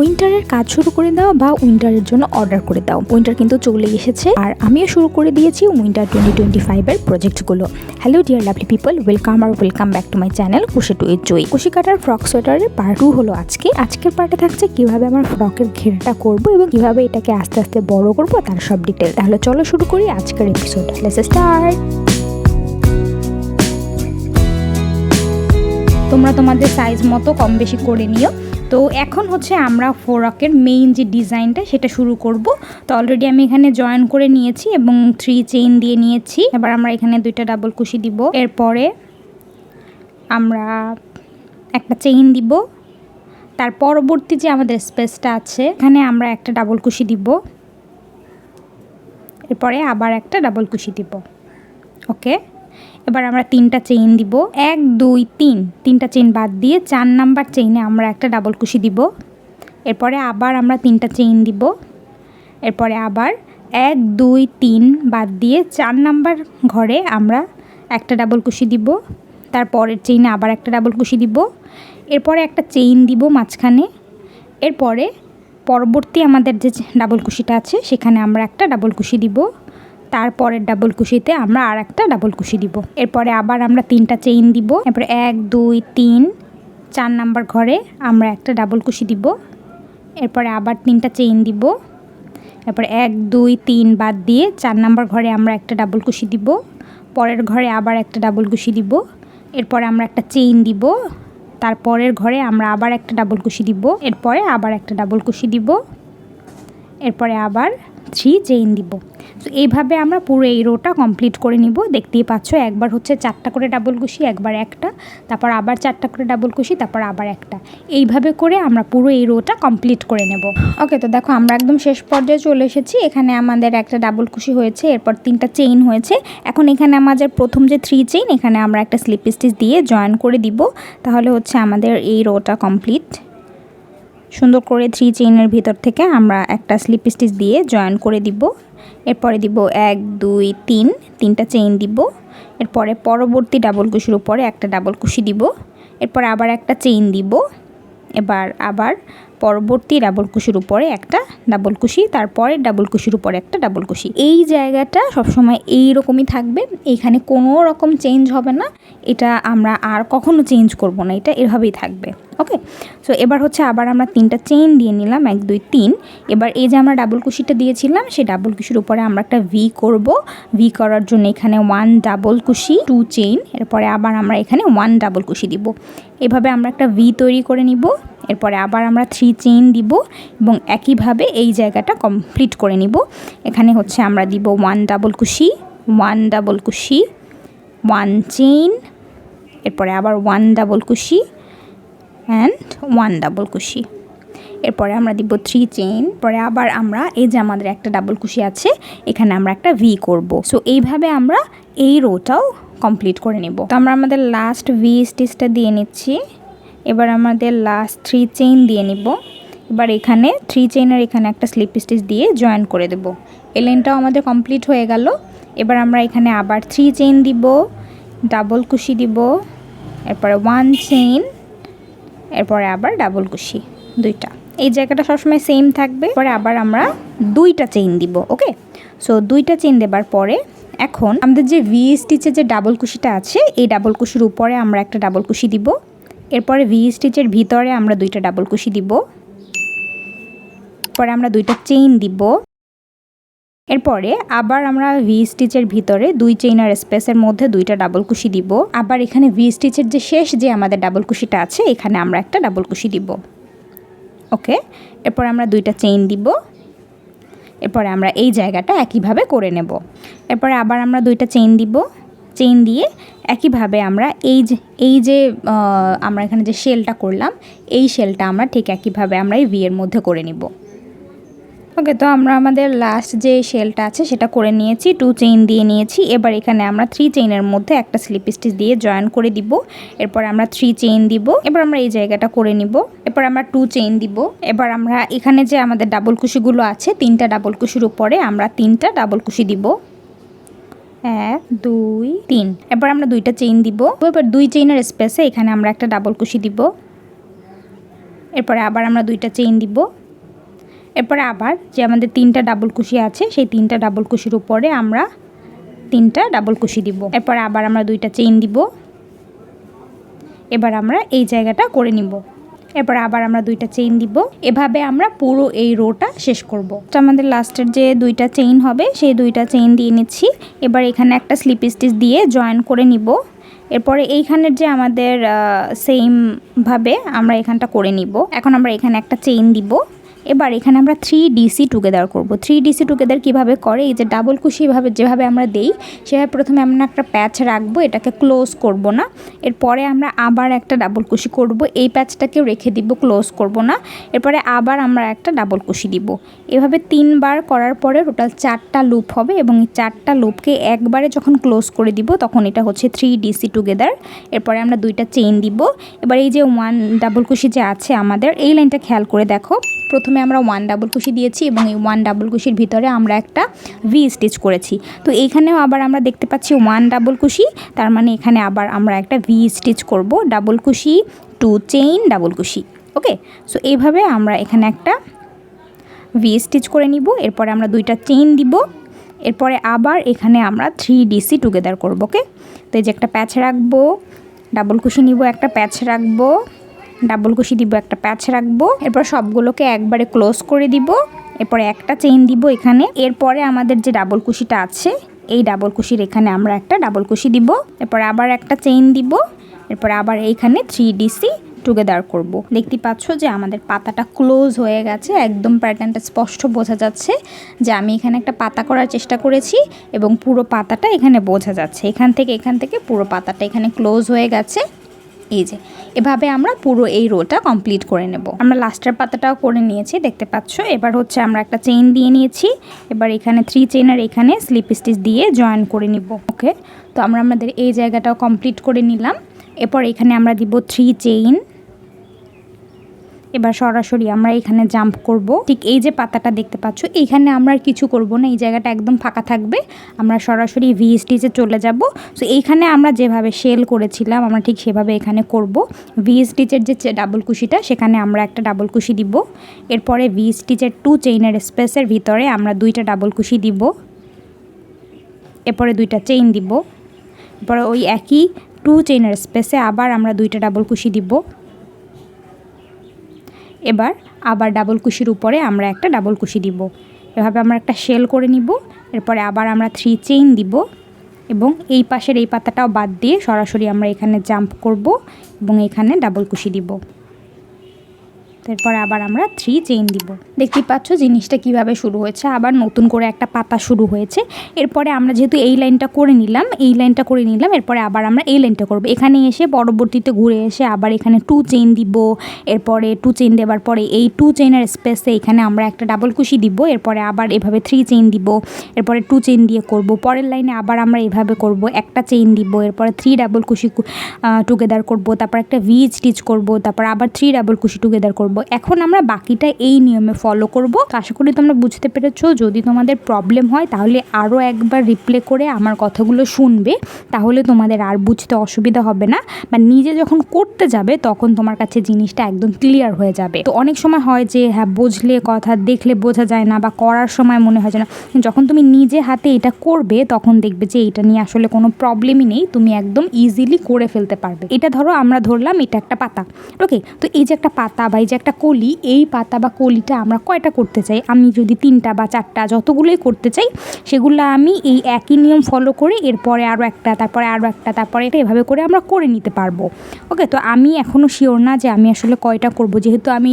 উইন্টারের কাজ শুরু করে দাও বা উইন্টারের জন্য অর্ডার করে দাও। উইন্টার কিন্তু চলে এসেছে। আর আমিও শুরু করে দিয়েছি উইন্টার টোয়েন্টি টোয়েন্টি ফাইভের প্রজেক্টগুলো। Hello dear lovely people welcome R welcome back to my channel কুশি টু এর জয় কুশি কাটার ফ্রক সোয়েটারের পার্ট টু হলো আজকে। আজকের পার্টে থাকছে কীভাবে আমার ফ্রকের ঘেরটা করব এবং কীভাবে এটাকে আস্তে আস্তে বড় করব তার সব ডিটেল তাহলে চলো শুরু করি আজকের এপিসোড লেটস স্টার্ট তোমরা তোমাদের সাইজ মতো কম বেশি করে নিও। তো এখন হচ্ছে আমরা ফোরকের মেইন যে ডিজাইনটা সেটা শুরু করব। তো অলরেডি আমি এখানে জয়েন করে নিয়েছি এবং থ্রি চেইন দিয়ে নিয়েছি। এবার আমরা এখানে দুইটা ডাবল কুশি দিব। এরপরে আমরা একটা চেইন দিব। তার পরবর্তী যে আমাদের স্পেসটা আছে, এখানে আমরা একটা ডাবল কুশি দিব। এরপরে আবার একটা ডাবল কুশি দিব। ওকে এবার আমরা তিনটা চেইন দিব। এক, দুই, তিন। তিনটা চেইন বাদ দিয়ে চার নাম্বার চেইনে আমরা একটা ডাবল কুশি দিব। এরপরে আবার আমরা তিনটা চেইন দিব। এরপরে আবার এক, দুই, তিন বাদ দিয়ে চার নাম্বার ঘরে আমরা একটা ডাবল কুশি দিব। তারপরের চেইনে আবার একটা ডাবল কুশি দিব। এরপরে একটা চেইন দিব মাঝখানে। এরপরে পরবর্তী আমাদের যে ডাবল কুশিটা আছে, সেখানে আমরা একটা ডাবল কুশি দিব। তারপরের ডাবল কুশিতে আমরা আর একটা ডাবল কুশি দিব। এরপরে আবার আমরা তিনটা চেইন দিব। এরপরে এক, দুই, তিন, চার নাম্বার ঘরে আমরা একটা ডাবল কুশি দিব। এরপরে আবার তিনটা চেইন দিব। এরপরে এক, দুই, তিন বাদ দিয়ে চার নাম্বার ঘরে আমরা একটা ডাবল কুশি দিব। পরের ঘরে আবার একটা ডাবল কুশি দিব। এরপরে আমরা একটা চেইন দিব। তারপরের ঘরে আমরা আবার একটা ডাবল কুশি দিব। এরপরে আবার একটা ডাবল কুশি দিব। এরপরে আবার থ্রি চেইন দিব। তো এইভাবে আমরা পুরো এই রোটা কমপ্লিট করে নিব। দেখতেই পাচ্ছ, একবার হচ্ছে চারটা করে ডাবল কুশি একবার একটা, তারপর আবার চারটা করে ডাবল কুশি তারপর আবার একটা। এইভাবে করে আমরা পুরো এই রোটা কমপ্লিট করে নেব। ওকে তো দেখো, আমরা একদম শেষ পর্যায়ে চলে এসেছি। এখানে আমাদের একটা ডাবল কুশি হয়েছে, এরপর তিনটা চেইন হয়েছে। এখন এখানে আমাদের প্রথম যে থ্রি চেইন এখানে আমরা একটা স্লিপ স্টিচ দিয়ে জয়েন করে দিব। তাহলে হচ্ছে আমাদের এই রোটা কমপ্লিট সুন্দর করে থ্রি চেইনের ভিতর থেকে আমরা একটা স্লিপ স্টিচ দিয়ে জয়েন করে দিব। এরপরে দিব এক, দুই, তিন, তিনটা চেইন দিব। এরপরে পরবর্তী ডাবল কুশির উপরে একটা ডাবল কুশি দিব। এরপরে আবার একটা চেইন দিব। এবার আবার পরবর্তী ডাবল কুশির উপরে একটা ডাবল কুশি, তারপরে ডাবল কুশির উপরে একটা ডাবল কুশি। এই জায়গাটা সবসময় এই রকমই থাকবে, এখানে কোনো রকম চেঞ্জ হবে না, এটা আমরা আর কখনো চেঞ্জ করব না, এটা এভাবেই থাকবে ওকে সো এবার হচ্ছে আবার আমরা তিনটা চেইন দিয়ে নিলাম, এক, দুই, তিন। এবার এই যে আমরা ডাবল কুশিটা দিয়েছিলাম, সেই ডাবল কুশির উপরে আমরা একটা ভি করব। ভি করার জন্য এখানে ওয়ান ডাবল কুশি টু চেইন এরপরে আবার আমরা এখানে ওয়ান ডাবল কুশি দিব। এভাবে আমরা একটা ভি তৈরি করে নিব, এরপরে আবার আমরা থ্রি চেইন দিব, এবং একইভাবে এই জায়গাটা কমপ্লিট করে নিব। এখানে হচ্ছে আমরা দিব ওয়ান ডাবল কুশি ওয়ান ডাবল কুশি ওয়ান চেইন এরপরে আবার ওয়ান ডাবল কুশি অ্যান্ড ওয়ান ডাবল কুশি। এরপরে আমরা দিব থ্রি চেইন পরে আবার আমরা এই যে আমাদের একটা ডাবল কুশি আছে, এখানে আমরা একটা ভি করব। সো এইভাবে আমরা এই রোটাও কমপ্লিট করে নেব। তো আমরা আমাদের লাস্ট ভি স্টিচটা দিয়ে নিচ্ছি। এবার আমাদের লাস্ট থ্রি চেইন দিয়ে নিব। এবার এখানে থ্রি চেইনের এখানে একটা স্লিপ স্টিচ দিয়ে জয়েন করে দেব। এই লাইনটাও আমাদের কমপ্লিট হয়ে গেল। এবার আমরা এখানে আবার থ্রি চেইন দিব ডাবল কুশি দিব, এরপরে ওয়ান চেইন এরপরে আবার ডাবল কুশি, দুইটা। এই জায়গাটা সবসময় সেম থাকবে। পরে আবার আমরা দুইটা চেইন দিব ওকে সো দুইটা চেইন দেবার পরে এখন আমাদের যে ভি স্টিচের যে ডাবল কুশিটা আছে, এই ডাবল কুশির উপরে আমরা একটা ডাবল কুশি দিব। এরপরে ভি স্টিচের ভিতরে আমরা দুইটা ডাবল কুশি দিব। পরে আমরা দুইটা চেইন দিব। এরপরে আবার আমরা ভি স্টিচের ভিতরে দুই চেইনার স্পেসের মধ্যে দুইটা ডাবল কুশি দিব। আবার এখানে ভি স্টিচের যে শেষ যে আমাদের ডাবল কুশিটা আছে, এখানে আমরা একটা ডাবল কুশি দিব। ওকে? এরপর আমরা দুইটা চেইন দিব। এরপরে আমরা এই জায়গাটা একইভাবে করে নেব। এরপরে আবার আমরা দুইটা চেইন দিব। চেইন দিয়ে একইভাবে আমরা এই যে এই যে আমরা এখানে যে শেলটা করলাম, এই শেলটা আমরা ঠিক একইভাবে আমরা এই ভি এর মধ্যে করে নিব। ওকে, তো আমরা আমাদের লাস্ট যে শেলটা আছে সেটা করে নিয়েছি টু চেইন দিয়ে নিয়েছি। এবার এখানে আমরা থ্রি চেইনের মধ্যে একটা স্লিপ স্টিচ দিয়ে জয়েন করে দিব। এরপর আমরা থ্রি চেইন দিব। এবার আমরা এই জায়গাটা করে নিব। এরপর আমরা টু চেইন দিব। এবার আমরা এখানে যে আমাদের ডাবল কুশিগুলো আছে, তিনটা ডাবল কুশির উপরে আমরা তিনটা ডাবল কুশি দিব। এক, দুই, তিন। এবার আমরা দুইটা চেইন দিব। এবার দুই চেইনের স্পেসে এখানে আমরা একটা ডাবল কুশি দিব। এরপরে আবার আমরা দুইটা চেইন দিব। এরপরে আবার যে আমাদের তিনটা ডাবল কুশি আছে, সেই তিনটা ডাবল কুশির উপরে আমরা তিনটা ডাবল কুশি দিব। এরপরে আবার আমরা দুইটা চেইন দিব। এবার আমরা এই জায়গাটা করে নিব। এরপর আবার আমরা দুইটা চেইন দিব। এভাবে আমরা পুরো এই রোটা শেষ করব। তো আমাদের লাস্টের যে দুইটা চেইন হবে, সেই দুইটা চেইন দিয়ে নিচ্ছি। এবার এখানে একটা স্লিপ স্টিচ দিয়ে জয়েন করে নিব। এরপরে এইখানের যে আমাদের সেমভাবে আমরা এখানটা করে নিব। এখন আমরা এখানে একটা চেইন দিব। এবার এখানে আমরা থ্রি ডিসি টুগেদার করব। থ্রি ডিসি টুগেদার কীভাবে করে? এই যে ডাবল কুশিভাবে যেভাবে আমরা দেই, সেভাবে প্রথমে আমরা একটা প্যাচ রাখব, এটাকে ক্লোজ করব না। এরপরে আমরা আবার একটা ডাবল কুশি করব, এই প্যাচটাকেও রেখে দিব ক্লোজ করব না। এরপরে আবার আমরা একটা ডাবল কুশি দিব। এভাবে তিনবার করার পরে টোটাল চারটা লুপ হবে এবং এই চারটা লুপকে একবারে যখন ক্লোজ করে দিব, তখন এটা হচ্ছে থ্রি ডিসি টুগেদার এরপরে আমরা দুইটা চেইন দিব। এবার এই যে ওয়ান ডাবল কুশি যে আছে আমাদের, এই লাইনটা খেয়াল করে দেখো। প্রথমে আমরা ওয়ান ডাবল কুশি দিয়েছি এবং এই ওয়ান ডাবল কুশির ভিতরে আমরা একটা ভি স্টিচ করেছি। তো এইখানেও আবার আমরা দেখতে পাচ্ছি ওয়ান ডাবল কুশি তার মানে এখানে আবার আমরা একটা ভি স্টিচ করব ডাবল কুশি টু চেইন ডাবল কুশি ওকে সো এইভাবে আমরা এখানে একটা ভি স্টিচ করে নিব, এরপরে আমরা দুইটা চেইন দিব, এরপরে আবার এখানে আমরা থ্রি ডিসি টুগেদার করব ওকে তো এই যে একটা প্যাচ রাখব ডাবল কুশি নিব, একটা প্যাচ রাখব ডাবল কুশি দিব, একটা প্যাচ রাখব। এরপর সবগুলোকে একবারে ক্লোজ করে দিব। এরপরে একটা চেইন দিব এখানে। এরপরে আমাদের যে ডাবল কুশিটা আছে, এই ডাবল কুশির এখানে আমরা একটা ডাবল কুশি দিব। এরপর আবার একটা চেইন দিব। এরপর আবার এইখানে থ্রি ডিসি টুগেদার করব। দেখতে পাচ্ছ যে আমাদের পাতাটা ক্লোজ হয়ে গেছে, একদম প্যাটার্নটা স্পষ্ট বোঝা যাচ্ছে যে আমি এখানে একটা পাতা করার চেষ্টা করেছি এবং পুরো পাতাটা এখানে বোঝা যাচ্ছে। এখান থেকে এখান থেকে পুরো পাতাটা এখানে ক্লোজ হয়ে গেছে। এই যে এভাবে আমরা পুরো এই রোটা কমপ্লিট করে নেব। আমরা লাস্টের পাতাটাও করে নিয়েছি, দেখতে পাচ্ছ? এবার হচ্ছে আমরা একটা চেইন দিয়ে নিয়েছি। এবার এখানে থ্রি চেইনের এখানে স্লিপ স্টিচ দিয়ে জয়েন করে নিব। ওকে তো আমরা আমাদের এই জায়গাটাও কমপ্লিট করে নিলাম। এরপর এখানে আমরা দিব থ্রি চেইন এবার সরাসরি আমরা এখানে জাম্প করব। ঠিক এই যে পাতাটা দেখতে পাচ্ছ এইখানে আমরা আর কিছু করব না, এই জায়গাটা একদম ফাঁকা থাকবে। আমরা সরাসরি ভি স্টিচে চলে যাব। সো এইখানে আমরা যেভাবে শেল করেছিলাম, আমরা ঠিক সেভাবে এখানে করব। ভি স্টিচের যে ডাবল কুশিটা, সেখানে আমরা একটা ডাবল কুশি দিব। এরপরে ভি স্টিচের টু চেইনের স্পেসের ভিতরে আমরা দুইটা ডাবল কুশি দিব। এরপরে দুইটা চেইন দিব। এরপরে ওই একই টু চেইনের স্পেসে আবার আমরা দুইটা ডাবল কুশি দিব। এবার আবার ডাবল কুশির উপরে আমরা একটা ডাবল কুশি দিব। এভাবে আমরা একটা শেল করে নিব, এরপরে আবার আমরা থ্রি চেইন দিব এবং এই পাশের এই পাতাটাও বাদ দিয়ে সরাসরি আমরা এখানে জাম্প করব এবং এখানে ডাবল কুশি দিব। তারপরে আবার আমরা থ্রি চেইন দিব। দেখতেই পাচ্ছ জিনিসটা কীভাবে শুরু হয়েছে, আবার নতুন করে একটা পাতা শুরু হয়েছে। এরপরে আমরা যেহেতু এই লাইনটা করে নিলাম, এই লাইনটা করে নিলাম, এরপরে আবার আমরা এই লাইনটা করব। এখানে এসে পরবর্তীতে ঘুরে এসে আবার এখানে টু চেইন দিব, এরপরে টু চেইন দেওয়ার পরে এই টু চেইনের স্পেসে এখানে আমরা একটা ডাবল কুশি দিব, এরপরে আবার এভাবে থ্রি চেইন দিব, এরপরে টু চেইন দিয়ে করব। পরের লাইনে আবার আমরা এভাবে করব, একটা চেইন দিব, এরপরে থ্রি ডাবল কুশি টুগেদার করব, তারপর একটা ভি স্টিচ করব, তারপর আবার থ্রি ডাবল কুশি টুগেদার করব। এখন আমরা বাকিটা এই নিয়মে ফলো করব। আশা করি তোমরা বুঝতে পেরেছ। যদি তোমাদের প্রবলেম হয়, তাহলে আরও একবার রিপ্লে করে আমার কথাগুলো শুনবে। তাহলে তোমাদের আর বুঝতে অসুবিধা হবে না। বা নিজে যখন করতে যাবে, তখন তোমার কাছে জিনিসটা একদম ক্লিয়ার হয়ে যাবে। তো অনেক সময় হয় যে হ্যাঁ বুঝলে কথা, দেখলে বোঝা যায় না বা করার সময় মনে হয় যে না। যখন তুমি নিজে হাতে এটা করবে, তখন দেখবে যে এটা নিয়ে আসলে কোনো প্রবলেমই নেই। তুমি একদম ইজিলি করে ফেলতে পারবে। এটা ধরো আমরা ধরলাম এটা একটা পাতা। ওকে তো এই যে একটা পাতা বা এই যে কলি, এই পাতা বা কলিটা আমরা কয়টা করতে চাই? আমি যদি তিনটা বা চারটা যতগুলোই করতে চাই, সেগুলো আমি এই একই নিয়ম ফলো করে এরপরে আরও একটা, তারপরে আরও একটা, তারপরে এটা এভাবে করে আমরা করে নিতে পারব। ওকে তো আমি এখনও শিওর না যে আমি আসলে কয়টা করব। যেহেতু আমি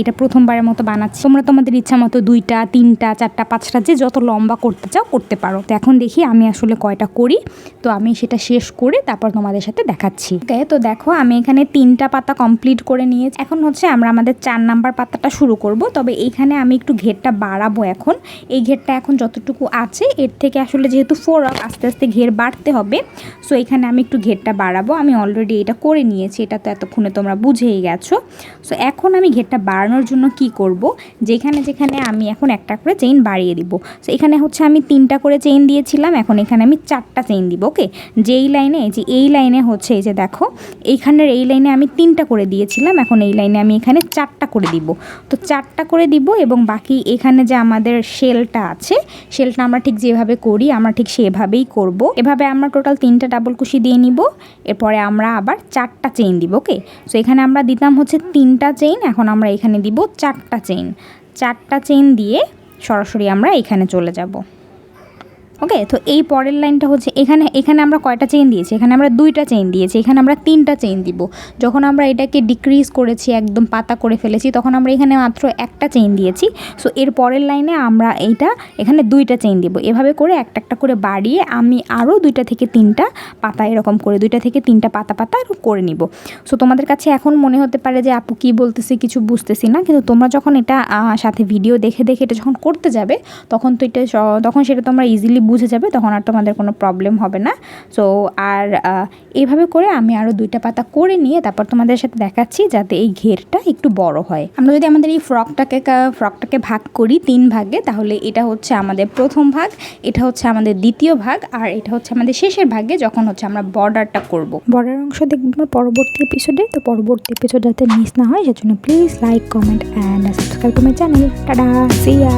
এটা প্রথমবারের মতো বানাচ্ছি, তোমরা তোমাদের ইচ্ছা মতো দুইটা, তিনটা, চারটা, পাঁচটা, যে যত লম্বা করতে চাও করতে পারো। তো এখন দেখি আমি আসলে কয়টা করি। তো আমি সেটা শেষ করে তারপর তোমাদের সাথে দেখাচ্ছি। ওকে তো দেখো আমি এখানে তিনটা পাতা কমপ্লিট করে নিয়েছি। এখন হচ্ছে আমরা আমাদের চার নাম্বার পাতাটা শুরু করব। তবে এইখানে আমি একটু ঘেরটা বাড়াবো এখন। এই ঘেরটা এখন যতটুকু আছে, এর থেকে আসলে যেহেতু ফোর আস্তে আস্তে ঘের বাড়তে হবে। সো এখানে আমি একটু ঘেরটা বাড়াবো। আমি অলরেডি এটা করে নিয়েছি, এটা তো এতক্ষণে তোমরা বুঝেই গেছো। সো এখন আমি ঘেরটা বাড়ানোর জন্য কি করব? যেখানে যেখানে আমি এখন একটা করে চেইন বাড়িয়ে দিব। সো এখানে হচ্ছে আমি তিনটা করে চেইন দিয়েছিলাম। এখন এখানে আমি চারটা চেইন দিব ওকে যেই লাইনে যে এই লাইনে হচ্ছে, এই যে দেখো, এইখানের এই লাইনে আমি তিনটা করে দিয়েছিলাম। এখন এই লাইনে আমি এখানে চারটা করে দিব। তো চারটা করে দিব এবং বাকি এখানে যে আমাদের শেলটা আছে, শেলটা আমরা ঠিক যেভাবে করি, আমরা ঠিক সেভাবেই করব। এভাবে আমরা টোটাল তিনটা ডাবল কুশি দিয়ে নিব, এরপরে আমরা আবার চারটা চেইন দিব ওকে সো এখানে আমরা দিতাম হচ্ছে তিনটা চেইন এখন আমরা এখানে দিব চারটা চেইন চারটা চেইন দিয়ে সরাসরি আমরা এখানে চলে যাব। ওকে তো এই পরের লাইনটা হচ্ছে এখানে এখানে আমরা কয়টা চেইন দিয়েছি? এখানে আমরা দুইটা চেইন দিয়েছি, এখানে আমরা তিনটা চেইন দিব। যখন আমরা এটাকে ডিক্রিজ করেছি, একদম পাতা করে ফেলেছি, তখন আমরা এখানে মাত্র একটা চেইন দিয়েছি। সো এর পরের লাইনে আমরা এইটা, এখানে দুইটা চেইন দিব। এভাবে করে একটা একটা করে বাড়িয়ে আমি আরও দুইটা থেকে তিনটা পাতা এরকম করে, দুইটা থেকে তিনটা পাতা পাতা করে নিব। সো তোমাদের কাছে এখন মনে হতে পারে যে, আপু কী বলতেছে, কিছু বুঝতেছি না। কিন্তু তোমরা যখন এটা সাথে ভিডিও দেখে দেখে এটা যখন করতে যাবে, তখন তো এটা তখন সেটা তোমরা ইজিলি বুঝে যাবে, তখন আর তোমাদের কোনো প্রবলেম হবে না। সো আর এইভাবে করে আমি আরও দুইটা পাতা করে নিয়ে তারপর তোমাদের সাথে দেখাচ্ছি যাতে এই ঘেরটা একটু বড় হয়। আমরা যদি আমাদের এই ফ্রকটাকে ফ্রকটাকে ভাগ করি তিন ভাগে, তাহলে এটা হচ্ছে আমাদের প্রথম ভাগ, এটা হচ্ছে আমাদের দ্বিতীয় ভাগ, আর এটা হচ্ছে আমাদের শেষের ভাগে, যখন হচ্ছে আমরা বর্ডারটা করব। বর্ডার অংশ দেখব আমরা পরবর্তী এপিসোডে তো পরবর্তী এপিসোড যাতে মিস না হয়, সেজন্য please like comment and subscribe my channel tata see ya